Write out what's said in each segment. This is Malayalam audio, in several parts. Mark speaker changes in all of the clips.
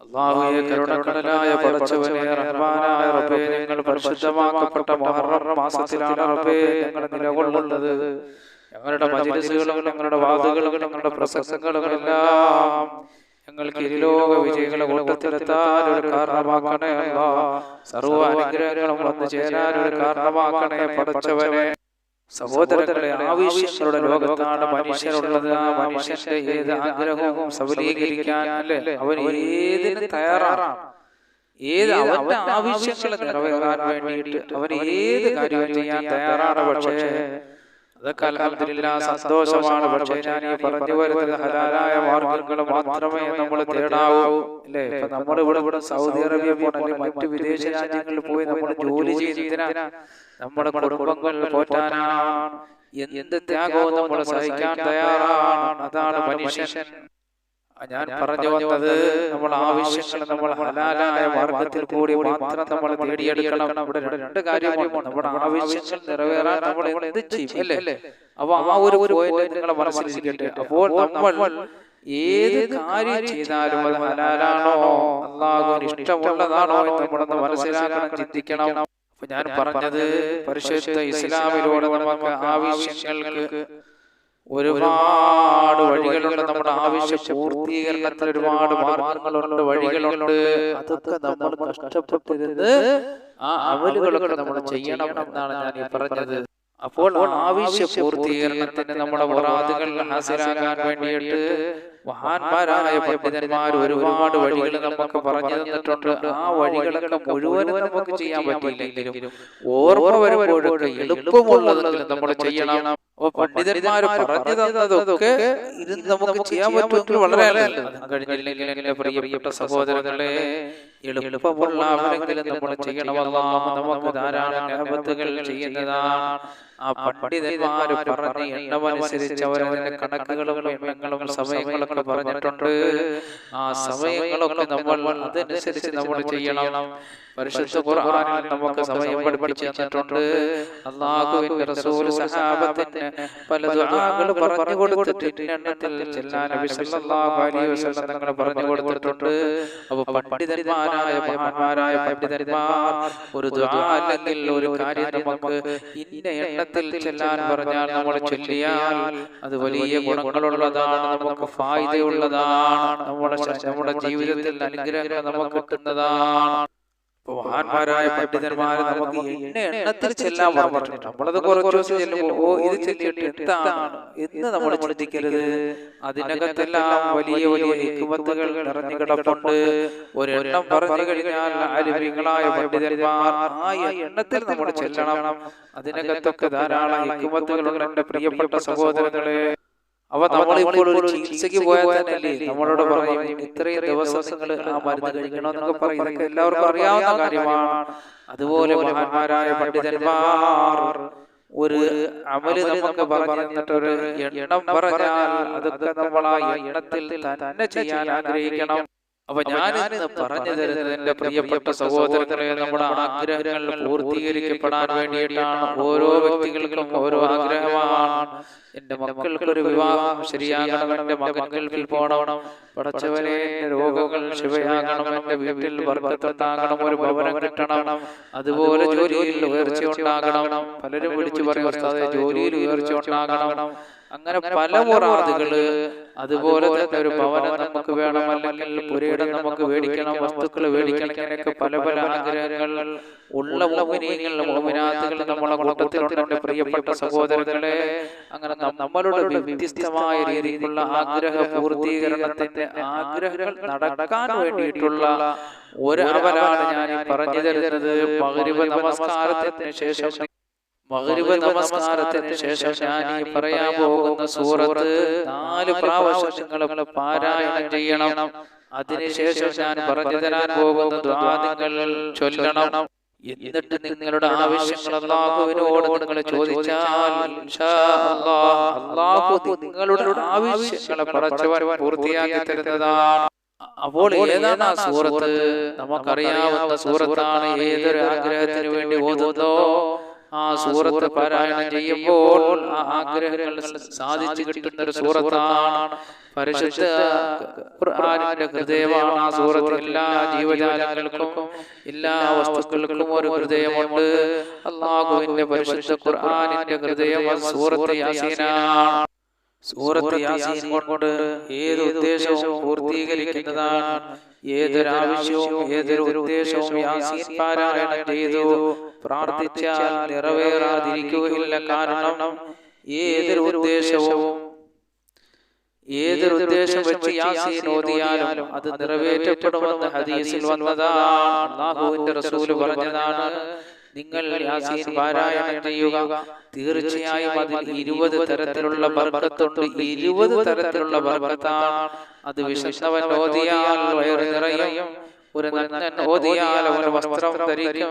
Speaker 1: അള്ളാഹുവേ കരുണക്കടലായ പടച്ചവനെ റഹ്മാനായ റബ്ബേ ഞങ്ങൾ പരിശുദ്ധമാക്കപ്പെട്ട മുഹറം മാസത്തിലാണ് റബ്ബേ ഞങ്ങൾ നിലകൊള്ളുന്നത്. ഞങ്ങളുടെ മജിലിസുകളും ഞങ്ങളുടെ വാതുകളും ഞങ്ങളുടെ പ്രസംഗങ്ങളും എല്ലാം ഞങ്ങൾക്ക് ഇരുലോക വിജയികളെ കൂട്ടത്തിലെത്താൻ ഒരു കാരണമാക്കണേ സർവ അനുഗ്രഹങ്ങളും വന്നു ചേരാൻ ഒരു കാരണമാക്കണേ പടച്ചവനെ. സഹോദരങ്ങളെ ആവശ്യങ്ങളുടെ ലോകത്താണ് മനുഷ്യരുള്ളത്. ആ മനുഷ്യന്റെ ഏത് ആഗ്രഹവും സബലീകരിക്കാൻ അവൻ ഏതിന് തയ്യാറാണ്. ഏത് അവന്റെ ആവശ്യങ്ങൾ നിറവേറാൻ വേണ്ടിയിട്ട് അവൻ ഏത് കാര്യവും ചെയ്യാൻ തയ്യാറാണ്. പക്ഷേ അതൊക്കെ അലഹമില്ല സന്തോഷമാണ്. പക്ഷേ ഞാൻ ഈ പറഞ്ഞു വരുന്നത് ഹലാലായ മാർഗങ്ങൾ മാത്രമേ നമ്മൾ തേടാവൂ. അല്ലേ? ഇപ്പൊ നമ്മൾ ഇവിടെ ഇവിടെ സൗദി അറേബ്യ പോകണം മറ്റു വിദേശ രാജ്യങ്ങളിൽ പോയി നമ്മൾ ജോലി ചെയ്യുന്നതിനാ? നമ്മുടെ കുടുംബങ്ങൾ പോറ്റാനാണ്. എന്ത് ത്യാഗവും നമ്മൾ സഹിക്കാൻ തയ്യാറാണ്. അതാണ് മനുഷ്യൻ. ഞാൻ പറഞ്ഞു വന്നത് നമ്മൾ ആവശ്യങ്ങൾ നമ്മൾ ഹലാലായ മാർഗത്തിൽ കൂടി മാത്രം നമ്മൾ നേടിയെടുക്കണം. ഇവിടെ രണ്ട് കാര്യമാണ് നമ്മുടെ ആവശ്യങ്ങൾ നിറവേറാൻ നമ്മൾ എന്ത് ചെയ്യും അല്ലേ? അപ്പൊ ആ ഒരു പോയിന്റ് നിങ്ങളെ മനസ്സിലിരിക്കട്ടെ അപ്പോൾ നമ്മൾ ഏത് കാര്യം ചെയ്താലും അത് ഹലാലാണോ? അള്ളാഹുവിന് ഇഷ്ടമുള്ളതാണോ എന്ന് നമ്മളൊന്ന് മനസ്സിലാക്കണം ചിന്തിക്കണം. അപ്പൊ ഞാൻ പറഞ്ഞത് പരിശുദ്ധ ഇസ്ലാമിലൂടെ നമുക്ക് ആവശ്യങ്ങൾക്ക് ഒരുപാട് വഴികളുണ്ട്. നമ്മുടെ ആവശ്യ പൂർത്തീകരണത്തിന് ഒരുപാട് മാർഗങ്ങളുണ്ട്. വഴികളുണ്ട്. അതൊക്കെ നമ്മൾ കഷ്ടപ്പെട്ടിരുന്ന് ആ അവലുകളൊക്കെ നമ്മൾ ചെയ്യണം എന്നാണ് ഞാൻ ഈ പറഞ്ഞത്. അപ്പോൾ ആവശ്യ പൂർത്തീകരണത്തിന് നമ്മുടെ മുറാദുകൾ ഹാസിലാക്കാൻ വേണ്ടിയിട്ട് മഹാന്മാരായ പണ്ഡിതന്മാർ ഒരുപാട് വഴികൾ നമുക്ക് പറഞ്ഞു തന്നിട്ടുണ്ട്. ആ വഴികളൊക്കെ മുഴുവനും നമുക്ക് ചെയ്യാൻ പറ്റിയില്ലെങ്കിലും ഓർമ്മ വരുമ്പോഴൊക്കെ എളുപ്പമുള്ളതെങ്കിലും നമ്മൾ ചെയ്യണം. അപ്പൊ പണ്ഡിതന്മാർ പറഞ്ഞു തന്നതൊക്കെ ഇത് നമുക്ക് ചെയ്യാൻ പറ്റുമെങ്കിൽ വളരെ കഴിഞ്ഞില്ലെങ്കിൽ പ്രിയപ്പെട്ട സഹോദരങ്ങളെ എളുപ്പമുള്ള അവരെങ്കിലും നമ്മൾ ചെയ്യണമല്ല നമുക്ക് ധാരാളം ലാഭത്തുകൾ ചെയ്യുന്നതാണ്. ആ പണ്ഡിതന്മാർ പറഞ്ഞ എണ്ണമനുസരിച്ച് അവരവരുടെ കണക്കുകളും എണ്ണങ്ങളും സമയങ്ങളൊക്കെ പറഞ്ഞിട്ടുണ്ട്. ആ സമയങ്ങളൊക്കെ നമ്മൾ അതനുസരിച്ച് നമ്മൾ ചെയ്യണം. പരിശുദ്ധ ഖുർആനിൽ നമുക്ക് സമയം പഠിപ്പിച്ചു തന്നിട്ടുണ്ട്. അള്ളാഹുവിന്റെ റസൂൽ സഹാബത്തിന് പല ദുആകൾ പറഞ്ഞു കൊടുത്തിട്ടുണ്ട് എണ്ണത്തിൽ ചെല്ലാൻ നബി സല്ലല്ലാഹു അലൈഹി വസല്ലം തങ്ങൾ പറഞ്ഞു കൊടുത്തിട്ടുണ്ട്. അപ്പോൾ പണ്ഡിതന്മാരായ മഹാന്മാരായ പണ്ഡിതന്മാർ ഒരു ദുആ അല്ലെങ്കിൽ ഒരു കാര്യം നമുക്ക് ഇന്ന എണ്ണത്തിൽ ചെല്ലാൻ പറഞ്ഞാൽ നമ്മൾ ചൊല്ലിയാൽ അത് വലിയ ഗുണങ്ങളുള്ളതാണ്. നമുക്ക് ഫായിദയുള്ളതാണ് നമ്മുടെ നമ്മുടെ ജീവിതത്തിൽ അനുഗ്രഹങ്ങൾ നമുക്ക് കിട്ടുന്നതാണ്. മഹാന്മാരായ പണ്ഡിതന്മാരെ നമുക്ക് എണ്ണ എണ്ണത്തിൽ ചെല്ലാൻ പറഞ്ഞിട്ടുണ്ട്. നമ്മളത് കുറച്ച് ദിവസം ചെല്ലുമ്പോൾ ഓ ഇത് ചെല്ലിയിട്ട് എന്താണ്? എന്ന് നമ്മൾ ചിന്തിക്കരുത്. അതിനകത്തെല്ലാം വലിയ വലിയ ഹിക്കുമത്തുകൾ നിറഞ്ഞു കിടപ്പുണ്ട് ഒരെണ്ണം പറഞ്ഞു കഴിഞ്ഞാൽ അരുവികളായ പണ്ഡിതന്മാർ ആ എണ്ണത്തിൽ നമ്മൾ ചെല്ലണം. അതിനകത്തൊക്കെ ധാരാളം ഹിക്കുമത്തുകളുണ്ട് എന്റെ പ്രിയപ്പെട്ട സഹോദരങ്ങളെ അവ നമ്മളിപ്പോൾ ഒരു ചികിത്സയ്ക്ക് പോയാൽ തന്നെയല്ലേ? നമ്മളോട് പറയും ഇത്രയും ദിവസങ്ങൾ ആ മരുന്ന് കഴിക്കണമെന്നൊക്കെ പറയും. ഇതൊക്കെ എല്ലാവർക്കും അറിയാവുന്ന കാര്യമാണ്. അതുപോലെ മഹാന്മാരായ പണ്ഡിതന്മാർ ഒരു അമൽ നമുക്ക് പറഞ്ഞു തന്നിട്ട് ഒരു എണ്ണം പറഞ്ഞാൽ അതൊക്കെ നമ്മൾ ആ എണ്ണത്തിൽ തന്നെ ചെയ്യാൻ ആഗ്രഹിക്കണം. അപ്പൊ ഞാൻ ഇന്ന് പറഞ്ഞു തരുന്നത് എന്റെ പ്രിയപ്പെട്ട സഹോദരങ്ങളെ നമ്മുടെ ആഗ്രഹങ്ങൾ പൂർത്തീകരിക്കപ്പെടാൻ വേണ്ടിയിട്ടാണ് ഓരോ വ്യക്തികൾക്കും ഓരോ ആഗ്രഹമാണ്. എന്റെ മക്കൾക്ക് ഒരു വിവാഹം ശരിയാകണം എന്റെ മകൻ ഗൾഫിൽ പോകണം. പടച്ചവനെ രോഗങ്ങൾ ശിവയാകണം എന്റെ വീട്ടിൽ വർഗത്തുണ്ടാകണം ഒരു ഭവനം കിട്ടണം. അതുപോലെ ജോലിയിൽ ഉയർച്ച ഉണ്ടാകണം. പലരും വിളിച്ചു പറയും ജോലിയിൽ ഉയർച്ച ഉണ്ടാകണം. അങ്ങനെ പല മുറാദുകൾ അതുപോലെ തന്നെ ഒരു ഭവനം നമുക്ക് വേണം അല്ലെങ്കിൽ പുരയിടം നമുക്ക് മേടിക്കണം വസ്തുക്കൾ മേടിക്കണം ഇങ്ങനെയൊക്കെ പല പല ആഗ്രഹങ്ങൾ ഉള്ള മോമിനീങ്ങൾ മോമിനാത്തുകൾ നമ്മളെ കൂട്ടത്തിലുണ്ട് പ്രിയപ്പെട്ട സഹോദരങ്ങളെ. അങ്ങനെ നമ്മളുടെ വ്യത്യസ്തമായ രീതിയിലുള്ള ആഗ്രഹ പൂർത്തീകരണത്തിന്റെ ആഗ്രഹങ്ങൾ നടക്കാൻ വേണ്ടിയിട്ടുള്ള ഒരു അവലാണ് ഞാൻ പറഞ്ഞു തരുന്നത്. മഗ്രിബ് നമസ്കാരത്തിന് ശേഷം മഗ്രിബ് നമസ്കാരത്തിന് ശേഷം ഞാൻ ഈ പറയാൻ പോകുന്ന സൂറത്ത് നാല് പ്രാവശ്യം നിങ്ങൾ പാരായണം ചെയ്യണം. അതിനുശേഷം ഞാൻ പറഞ്ഞു തരാൻ പോകുന്ന ദുആ ചൊല്ലണം. എന്നിട്ട് നിങ്ങളുടെ ആവശ്യങ്ങൾ അള്ളാഹുവിനോട് നിങ്ങൾ ചോദിച്ചാൽ അള്ളാഹു നിങ്ങളുടെ ആവശ്യങ്ങളെ പറച്ചവർ പൂർത്തിയാക്കി തരുന്നതാണ്. അപ്പോൾ ഏതാണ് ആ സൂറത്ത്? നമുക്കറിയാവുന്ന സൂറത്താണ് ഏതൊരു ആഗ്രഹത്തിന് വേണ്ടി ഓതുന്നോ ആ സൂറത്ത് പാരായണം ചെയ്യുമ്പോൾ ആ ആഗ്രഹങ്ങൾ സാധിച്ചു കിട്ടുന്ന ഒരു സൂറത്താണ്. പരിശുദ്ധ ഖുർആനിന്റെ ഹൃദയമാണ് ആ സൂറത്ത്. എല്ലാ ജീവജാലങ്ങൾക്കും എല്ലാ വസ്തുക്കൾക്കും ഒരു ഹൃദയമുണ്ട്. അള്ളാഹുവിന്റെ പരിശുദ്ധ ഖുർആനിന്റെ ഹൃദയം സൂറത്ത് യാസീനാണ്. സൂറത്ത് യാസീൻ കൊണ്ട് ഏത് ഉദ്ദേശവും പൂർത്തീകരിക്കുന്നതാണ്. ഏതൊരാവശ്യവും ഏതൊരു ഉദ്ദേശവും യാസീൻ പാരായണം ചെയ്തു. പ്രാർത്ഥിച്ചാൽ നിറവേറാതിരിക്കുകയില്ല കാരണം ഏതൊരു ഉദ്ദേശവും ഏതൊരു ഉദ്ദേശം വെച്ച് യാസീൻ ഓതിയാലും അത് നിറവേറ്റപ്പെടുമെന്ന് ഹദീസിൽ വന്നതാണ്. റസൂൽ പറഞ്ഞതാണ്. നിങ്ങൾ പാരായണം ചെയ്യുക. തീർച്ചയായും അതിൽ ഇരുപത് തരത്തിലുള്ള ബർക്കത്തുണ്ട് ഇരുപത് തരത്തിലുള്ള ബർക്കത്താണ് അത് വിശന്നവൻ ഓതിയാൽ വയറ് നിറയും. ഒരു നന്നൻ ഓതിയാൽ ഒരു വസ്ത്രം ധരിക്കും.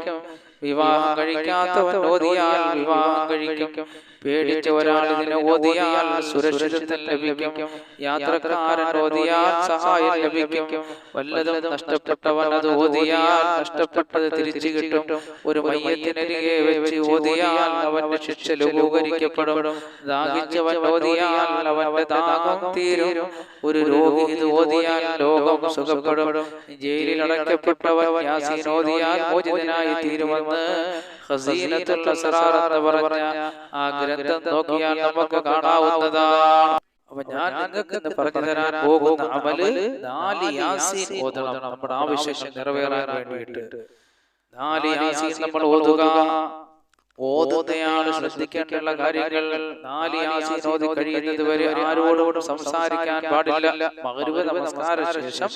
Speaker 1: വിവാഹം കഴിക്കാത്തവൻ ഓതിയാൽ വിവാഹം കഴിക്കും. പേടിച്ച ഒരാൾ ഇതിനെ ഓതിയാൽ സുരക്ഷിതത്വം ലഭിക്കും. യാത്രക്കാരൻ ഓതിയാൽ സഹായം ലഭിക്കും. വല്ലതും നഷ്ടപ്പെട്ടവൻ അത് ഓതിയാൽ നഷ്ടപ്പെട്ടത് തിരിച്ചു കിട്ടും. ഒരു മയ്യത്തിനരികെ വെച്ച് ഓതിയാൽ അവന്റെ ശിക്ഷ ലഘൂകരിക്കപ്പെടും. ദാഹിച്ചവൻ ഓതിയാൽ അവന്റെ ദാഹം തീരും. ഒരു രോഗി ഇത് ഓതിയാൽ ലോകം സുഖപ്പെടും. ജയിലിൽ അടയ്ക്കപ്പെട്ടവൻ യാസീൻ ഓതിയാൽ മോചിതനായി തീരുമെന്ന് ഖസീനത്തുൽ അസ്റാർ എന്ന് പറഞ്ഞ ആ ഗ്രന്ഥം നോക്കിയാൽ നമുക്ക് കാണാവുന്നതാണ്. അപ്പൊ ഞാൻ നിങ്ങൾക്ക് ഇന്ന് പറഞ്ഞു തരാൻ പോകുന്ന അമൽ നാല് യാസീൻ ഓതണം. നമ്മുടെ ആവശ്യം നിറവേറാൻ വേണ്ടിയിട്ട്. നാല് യാസീൻ നമ്മൾ ഓതുക. ഓതുന്നയാൾ ശ്രദ്ധിക്കേണ്ടുള്ള കാര്യങ്ങൾ. നാല് ഓതി കഴിയുന്നത് വരെ ആരോടും സംസാരിക്കാൻ പാടില്ല. മകരുവ നമസ്കാര ശേഷം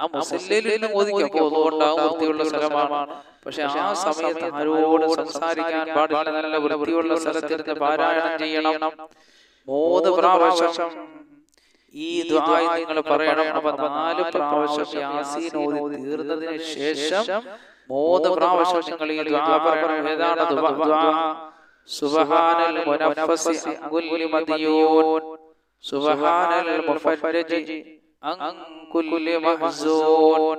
Speaker 1: ആ മുസല്ലിൽ നിന്ന് ഓതിക്കും അതുകൊണ്ടാവും വൃത്തിയുള്ള സ്ഥലമാണ്. പക്ഷെ ആ സമയത്ത് ആരോടും സംസാരിക്കാൻ പാടില്ല. നല്ല വൃത്തിയുള്ള സ്ഥലത്തിരുന്ന് പാരായണം ചെയ്യണം. മൂന്ന് പ്രാവശ്യം ഈ ദ്വായ നിങ്ങൾ പറയണം. അപ്പൊ നാല് പ്രാവശ്യം യാസീൻ ഓതി തീർന്നതിന് ശേഷം മൂന്ന് പ്രാവശ്യം നിങ്ങൾ ഈ ദ്വാ പറയണം ഏതാണ് ദ്വാ സുബ്ഹാനൽ മുനഫ്ഫസി അൻകുല്ലി മദിയൂൻ സുബ്ഹാനൽ മുഫജ്ജി അൻ കുല്ലി മഹ്സൂൻ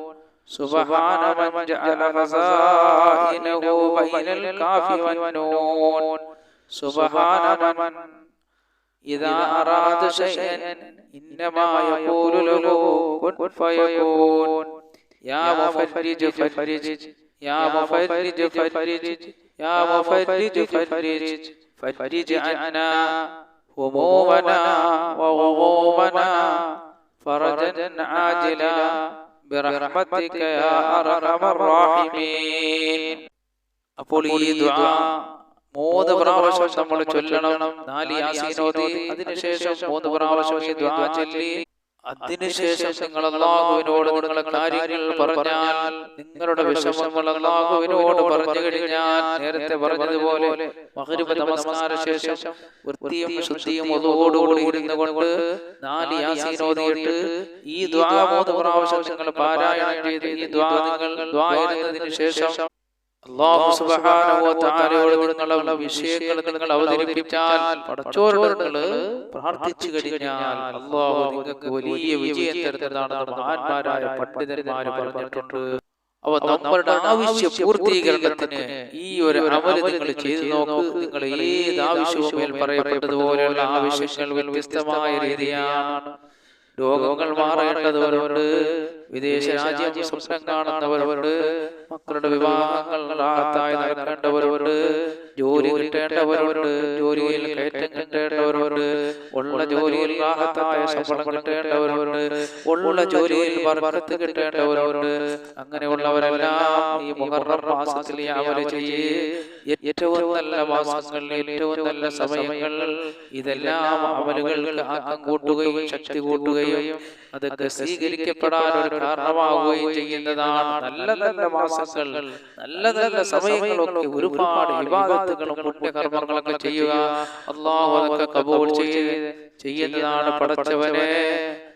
Speaker 1: سبحان من جعل خزائنه بين الكاف والنون سبحان من إذا أراد شيئا إنما يقول له كن فيكون يا مفرج فرج يا مفرج فرج يا مفرج فرج فرج عنا همومنا وغمومنا فرجا عاجلا برحمتك يا أرحم الراحمين അപ്പോൾ ഈ ദുആ മൂന്ന് പ്രാവശ്യം നമ്മൾ ചൊല്ലണം നാല് യാസീനോദി അതിനുശേഷം മൂന്ന് പ്രാവശ്യം ഈ ദുആ ചൊല്ലി അതിനുശേഷം നിങ്ങൾ അള്ളാഹുവിനോട് നിങ്ങളെ കാര്യങ്ങൾ പറഞ്ഞാൽ നിങ്ങളുടെ വിഷമങ്ങൾ അള്ളാഹുവിനോട് പറഞ്ഞു കഴിഞ്ഞാൽ നേരത്തെ പറഞ്ഞതുപോലെ മഹരിബ് നമസ്കാര ശേഷം വൃത്തിയും ശുദ്ധിയും അതോടുകൂടി ഇരുന്നുകൊണ്ട് നാല് യാസീനോദിയിട്ട് ഈ ദ്വാ മൂന്ന് പ്രാവശ്യം നിങ്ങൾ പാരായണം ചെയ്ത് ഈ ദ്വാ നിങ്ങൾ ദ്വാ ഇരുന്നതിന് ശേഷം അള്ളാഹു നിങ്ങളുടെ വിഷയങ്ങൾ നിങ്ങൾ അവതരിപ്പിച്ചാൽ പടച്ചോരോട് പ്രാർത്ഥിച്ചു കഴിഞ്ഞാൽ അള്ളാഹു നിങ്ങൾക്ക് വലിയ വിജയം തരുന്നതാണ് മഹാന്മാരായ പണ്ഡിതന്മാർ പറഞ്ഞിട്ടുണ്ട്. അവ നമ്മളുടെ ആവശ്യ പൂർത്തീകരണത്തിന് ഈ ഒരു അമൽ നിങ്ങൾ ചെയ്തു നോക്കൂ. നിങ്ങൾ ഏത് ആവശ്യവും മേൽ പറയപ്പെട്ടതുപോലെയുള്ള ആവശ്യങ്ങൾ വ്യത്യസ്തമായ രീതിയാണ്. രോഗങ്ങൾ മാറേണ്ടവരുണ്ട് വിദേശ രാജ്യം സ്വപ്നം കാണുന്നവരുണ്ട്. മക്കളുടെ വിവാഹങ്ങൾ റാഹത്തായി നടക്കേണ്ടവരുണ്ട്. ജോലി കിട്ടേണ്ടവരുണ്ട്. ജോലിയിൽ കയറ്റം കിട്ടേണ്ടവരുണ്ട്. ഉള്ള ജോലിയിൽ റാഹത്തായ ശമ്പളം കിട്ടേണ്ടവരുണ്ട്. ഉള്ള ജോലിയിൽ ബർക്കത്ത് കിട്ടേണ്ടവരുണ്ട്. അങ്ങനെയുള്ളവരെല്ലാം ഈ മുഹറം മാസത്തിൽ ചെയ്യേ. ഏറ്റവും നല്ല മാസങ്ങളിൽ ഏറ്റവും നല്ല സമയങ്ങൾ ഇതെല്ലാം അമലുകൾക്ക് ആക്കം കൂട്ടുകയും ശക്തി കൂട്ടുകയും അതൊക്കെ സ്വീകരിക്കപ്പെടാൻ ഒരു കാരണമാവുകയും ചെയ്യുന്നതാണ് നല്ല നല്ല മാസങ്ങൾ നല്ല നല്ല സമയങ്ങളൊക്കെ ഒരുപാട് വിവാദത്തുകളും പുണ്യകർമ്മങ്ങളൊക്കെ ചെയ്യുക. അള്ളാഹു അതൊക്കെ കബൂൾ ചെയ്ത് ചെയ്യുന്നതാണ് പടച്ചവനെ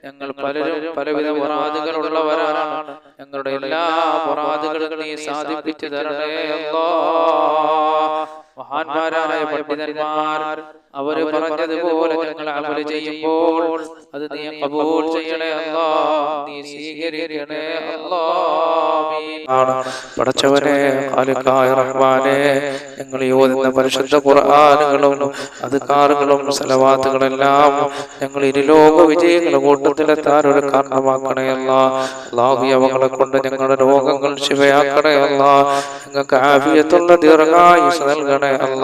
Speaker 1: ഞങ്ങൾ പലരും പലവിധ മുറാദുകൾ ഉള്ളവരാണ് ഞങ്ങളുടെ എല്ലാ പൊറാതുകളും നീ സാധിപ്പിച്ചു തരണേ അല്ലാ മഹാന്മാരായ പണ്ഡിതന്മാർ അവർ പറഞ്ഞതുപോലെ ഞങ്ങൾ അമൽ ചെയ്യുമ്പോൾ അത് നീ കബൂൽ ചെയ്യണേ അല്ലാ. നീ സ്വീകരിക്കണേ അല്ലാ. പടച്ചവനെ ഖാലിഖായ റഹ്മാനെ ഞങ്ങൾ യോജിക്കുന്ന പരിശുദ്ധ ഖുർആനുകളും അദ്കാറുകളും സലവാത്തുകളെല്ലാം ഞങ്ങൾ ഇരുലോക വിജയങ്ങളുടെ കൂട്ടത്തിലെത്താൻ ഒരു കാരണമാക്കണേ അല്ല. അള്ളാഹു കൊണ്ട് ഞങ്ങളുടെ രോഗങ്ങൾ ശിവയാക്കണയല്ല ഞങ്ങൾക്ക് ആഫിയത്തുള്ള ദീർഘായുസ് നൽകണേ അല്ല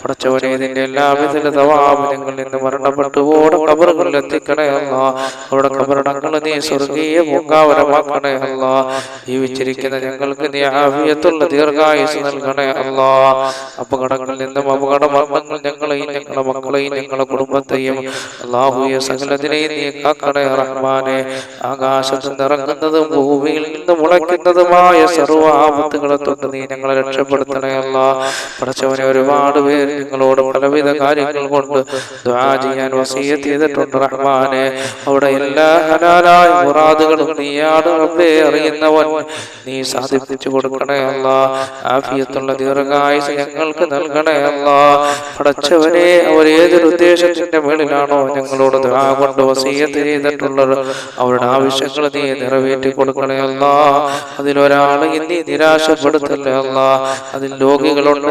Speaker 1: പടച്ചവനെ ഇതിന്റെ എല്ലാവിധ തവാബ് ഞങ്ങൾ നിന്ന് മരണപ്പെട്ടു ഓടെ കബറുകളിൽ എത്തിക്കണേ അല്ല. അവിടെ കബറടങ്ങൾ നീ സ്വർഗീയ പൂങ്കാവരമാക്കണേ അല്ല. ജീവിച്ചിരിക്കുന്ന ഞങ്ങൾക്ക് നീ ആഫിയത്തുള്ള ദീർഘായുസ് നൽകണേ അല്ല. അപകടങ്ങളിൽ നിന്നും അപകട മരണങ്ങൾ ഞങ്ങളെയും ഞങ്ങളുടെ മക്കളെയും ഞങ്ങളുടെ കുടുംബത്തെയും അള്ളാഹുയ സകലത്തിനെയും നീ കാക്കണേ റഹ്മാനെ. ആകാശത്ത് നിറങ്ങുന്നതും ഭൂമിയിൽ നിന്ന് മുളയ്ക്കുന്നതുമായ സർവ ആപത്തുകളെ തൊട്ട് നീ ഞങ്ങളെ രക്ഷപ്പെടുത്തണേ അല്ല. പഠിച്ചവനെ ഒരുപാട് പേര് നിങ്ങളോട് പലവിധ കാര്യങ്ങൾ കൊണ്ട് ചെയ്യാൻ വസീയത്ത് ചെയ്തിട്ടുണ്ട് റഹ്മാനെ. അവിടെ എല്ലാ ഹലാലായ മുറാദുകളും നീയാണ് റബ്ബേ അറിയുന്നവൻ നീ സാധിപ്പിച്ചു കൊടുക്കണേ അല്ല. ആഫിയത്തുള്ള ദീർഘായുസ് ഞങ്ങൾക്ക് നൽകണേ അല്ല. പടച്ചവനെ അവർ ഏതൊരു ഉദ്ദേശത്തിന്റെ മേളിലാണോ ഞങ്ങളോട് കൊണ്ട് വസീയത്ത് ചെയ്തിട്ടുള്ളത് അവരുടെ ആവശ്യങ്ങൾ നീ നിറവേറ്റി കൊടുക്കണേ അല്ല. അതിലൊരാളെ ഇനി നിരാശപ്പെടുത്തല്ലേ അല്ല. അതിൽ രോഗികളുണ്ട്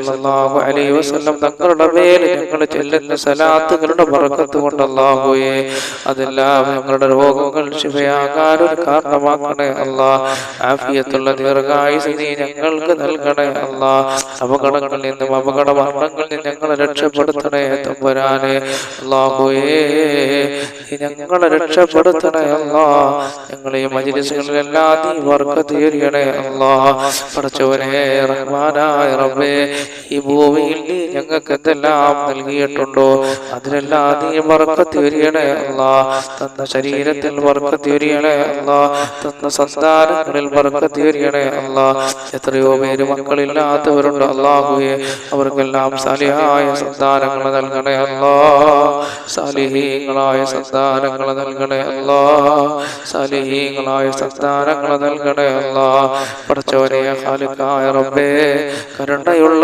Speaker 1: സല്ലല്ലാഹു അലൈഹി വസല്ലം തങ്ങളുടെ മേൽ ഞങ്ങൾ ചെല്ലുന്ന സലാത്തുകളുടെ ബർക്കത്ത് കൊണ്ട് അല്ലാഹുവേ അതെല്ലാം ഞങ്ങളുടെ രോഗങ്ങൾ ശിവയാകാൻ ഒരു കാരണമാക്കണേ അല്ലാ. ആഫിയത്തുള്ള ദീർഘായുസ് നീ ഞങ്ങൾക്ക് നൽകണേ അല്ലാ. അപകടങ്ങളിൽ നിന്നും അപകട മരണങ്ങളിൽ നിന്ന് ഞങ്ങളെ രക്ഷപ്പെടുത്തണേ തമ്പുരാനെ. അല്ലാഹുവേ ഞങ്ങളെ രക്ഷപ്പെടുത്തണേ അല്ലാ. ഞങ്ങളെ മജിലിസുകളിലെല്ലാം നീ വർക്ക് തീരണേ അല്ലാ. പഠിച്ചവനെ റഹ്മാനായ റബ്ബേ ഈ ഭൂമിയിൽ നീ ഞങ്ങൾക്ക് എന്തെല്ലാം നൽകിയിട്ടുണ്ടോ? അതിലെല്ലാം നീ വറക്കത്തി വരികണേ അല്ല. തന്ന ശരീരത്തിൽ വറക്കത്തി വരികണേ അല്ല. തന്ന സന്താനങ്ങളിൽ വറക്കത്തി വരികണേ അല്ല. എത്രയോ പേര് മക്കളില്ലാത്തവരുണ്ട് അള്ളാഹുയെ അവർക്കെല്ലാം സാലിഹായ സന്താനങ്ങൾ നൽകണേ അല്ല. സാലിഹീങ്ങളായ സന്താനങ്ങൾ നൽകണേ അല്ല. സാലിഹീങ്ങളായ സന്താനങ്ങൾ നൽകണേ അല്ല. ഖാലിക്കായ റബ്ബേ കരുണയുള്ള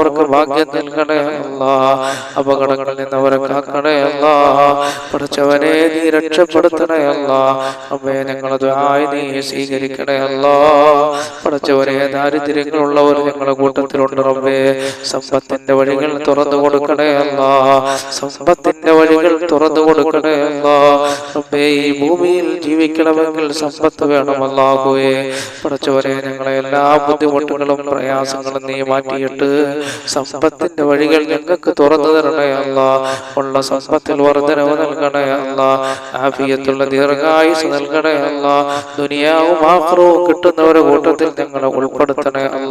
Speaker 1: അവർക്ക് ഭാഗ്യം നൽകണേ അല്ല. അപകടങ്ങളിൽ നിന്ന് അവരെ കാക്കണേ അല്ല. പഠിച്ചവനെ നീ രക്ഷപ്പെടുത്തണേ അല്ല. അമ്മയെ ഞങ്ങളത് ആയി നീ സ്വീകരിക്കണേ അല്ല. പഠിച്ചവരെ ദാരിദ്ര്യങ്ങളുള്ളവർ ഞങ്ങളുടെ കൂട്ടത്തിലുണ്ട് റബ്ബേ. സമ്പത്തിന്റെ വഴികൾ തുറന്നു കൊടുക്കണേ അല്ല. സമ്പത്തിന്റെ വഴികൾ തുറന്നു കൊടുക്കണേ റബ്ബേ ഈ ഭൂമിയിൽ ജീവിക്കണമെങ്കിൽ സമ്പത്ത് വേണമല്ലാകുവേ പഠിച്ചവരെ ഞങ്ങളെ എല്ലാ ബുദ്ധിമുട്ടുകളും പ്രയാസങ്ങളും നീ മാറ്റിയിട്ട് സമ്പത്തിന്റെ വഴികൾ ഞങ്ങൾക്ക് തുറന്നു തരണേ ഉള്ള സമ്പത്തിൽ വർധനവ് നൽകണേ അല്ല. ആഫിയത്തുള്ള ദീർഘായുസ് നൽകണേ ദുനിയാവും ആക്രവും കിട്ടുന്നവരുടെ കൂട്ടത്തിൽ ഞങ്ങളെ ഉൾപ്പെടുത്തണേ അല്ല.